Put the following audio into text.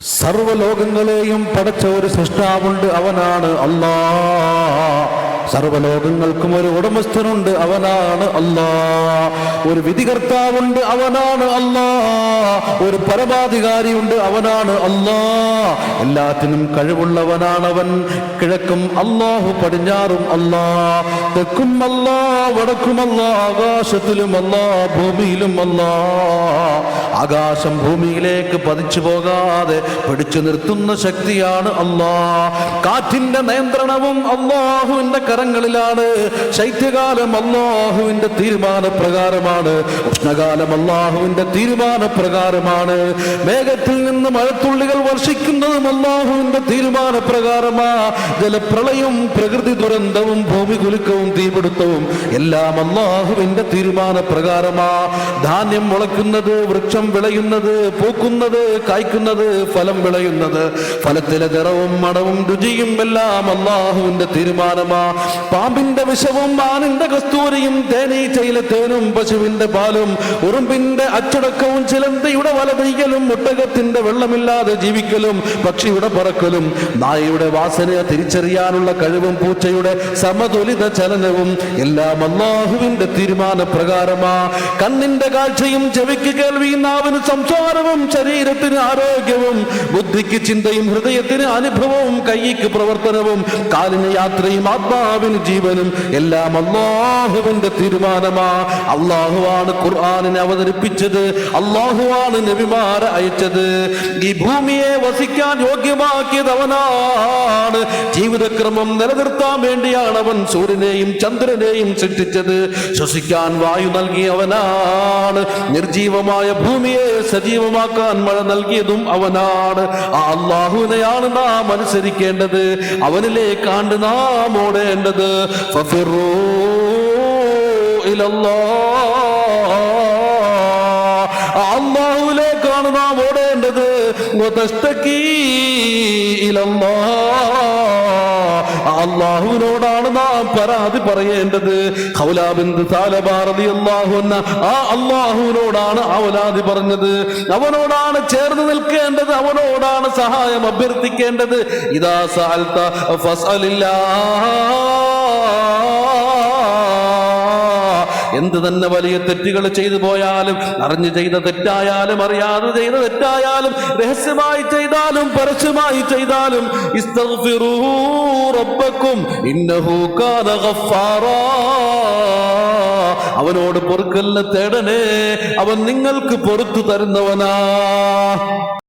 സർവലോകങ്ങളെയും പടച്ച ഒരു സൃഷ്ടാവുണ്ട് അവനാണ് അല്ലാ സർവലോകങ്ങൾക്കും ഒരു ഉടമസ്ഥനുണ്ട് അവനാണ് അല്ലാ ഒരു വിധികർത്താവുണ്ട് അവനാണ് അല്ലാ ഒരു പരമാധികാരിയുണ്ട് അവനാണ് അല്ലാ എല്ലാത്തിനും കഴിവുള്ളവനാണവൻ. കിഴക്കും അല്ലാഹു പടിഞ്ഞാറും അല്ലാ തെക്കും അല്ലാ വടക്കും അല്ലാ ആകാശത്തിലും അല്ലാ ഭൂമിയിലും അല്ലാ ആകാശം ഭൂമിയിലേക്ക് പതിച്ചു പോകാതെ പിടിച്ചു നിർത്തുന്ന ശക്തിയാണ് അള്ളാഹ് കാറ്റിന്റെ നിയന്ത്രണവും അള്ളാഹുവിന്റെ കരങ്ങളിലാണ്. ശൈത്യകാലം അള്ളാഹുവിന്റെ തീരുമാന പ്രകാരമാണ് ഉഷ്ണകാലം അള്ളാഹുവിന്റെ തീരുമാന പ്രകാരമാണ് മേഘത്തിൽ നിന്ന് മഴത്തുള്ളികൾ വർഷിക്കുന്നതും അള്ളാഹുവിന്റെ തീരുമാന പ്രകാരമാ ജലപ്രളയം പ്രകൃതി ദുരന്തവും ഭൂമി കുലുക്കവും തീപിടുത്തവും എല്ലാം അള്ളാഹുവിന്റെ തീരുമാന പ്രകാരമാ ധാന്യം മുളയ്ക്കുന്നത് വൃക്ഷം വിളയുന്നത് പൂക്കുന്നത് കായ്ക്കുന്നത് ഫലം വിളയുന്നത്. ഫലത്തിലെ നിറവും മണവും രുചിയും എല്ലാം അള്ളാഹുവിന്റെ തീരുമാനമാ. പാമ്പിന്റെ വിഷവും ആനിന്റെ കസ്തൂരിയും തേനീച്ചയിലെ തേനും പശുവിന്റെ പാലും ഉറുമ്പിന്റെ അച്ചടക്കവും ചിലന്തയുടെ വലതയ്യലും മുട്ടകത്തിന്റെ വെള്ളമില്ലാതെ ജീവിക്കലും പക്ഷിയുടെ പറക്കലും നായയുടെ വാസന തിരിച്ചറിയാനുള്ള കഴിവും പൂച്ചയുടെ സമതുലിത ചലനവും എല്ലാം അള്ളാഹുവിന്റെ തീരുമാന പ്രകാരമാ കണ്ണിന്റെ കാഴ്ചയും ചെവിക്ക് കേൾവിയും നാവിന് സംസാരവും ശരീരത്തിന് ആരോഗ്യവും ബുദ്ധിക്ക് ചിന്തയും ഹൃദയത്തിന് അനുഭവവും കൈക്ക് പ്രവർത്തനവും കാലിന് യാത്രയും ആത്മാവിന് ജീവനും എല്ലാം അള്ളാഹുവിന്റെ തീരുമാനമാ. അള്ളാഹുവാണ് ഖുർആാനിനെ അവതരിപ്പിച്ചത് അള്ളാഹുവാണ് നബിമാരെ അയച്ചത്. ഈ ഭൂമിയെ വസിക്കാൻ യോഗ്യമാക്കിയത് അവനാണ് ജീവിതക്രമം നിലനിർത്താൻ വേണ്ടിയാണ് അവൻ സൂര്യനെയും ചന്ദ്രനെയും സൃഷ്ടിച്ചത്. ശ്വസിക്കാൻ വായു നൽകിയവനാണ്. നിർജീവമായ ഭൂമിയെ സജീവമാക്കാൻ മഴ നൽകിയതും അവനാണ്. ആ അള്ളാഹുവിനെയാണ് നാം അനുസരിക്കേണ്ടത്. അവനിലേക്കാണ്ട് നാം ഓടേണ്ടത്. അള്ളാഹുവിലേക്കാണ് നാം ഓടേണ്ടത്. അള്ളാഹുവിനോടാണ് നാം പരാതി പറയേണ്ടത്. ആ അള്ളാഹുവിനോടാണ് ഔലാദി പറഞ്ഞത്. അവനോടാണ് ചേർന്ന് നിൽക്കേണ്ടത് അവനോടാണ് സഹായം അഭ്യർത്ഥിക്കേണ്ടത്. ഇതാ സാൽത്ത എന്ത് തന്നെ വലിയ തെറ്റുകൾ ചെയ്തു പോയാലും അറിഞ്ഞു ചെയ്ത തെറ്റായാലും അറിയാതെ ചെയ്ത തെറ്റായാലും രഹസ്യമായി ചെയ്താലും പരസ്യമായി ചെയ്താലും ഇന്നഹു കാന അവനോട് പൊറുക്കല്ല തേടനെ അവൻ നിങ്ങൾക്ക് പൊറത്തു തരുന്നവനാ.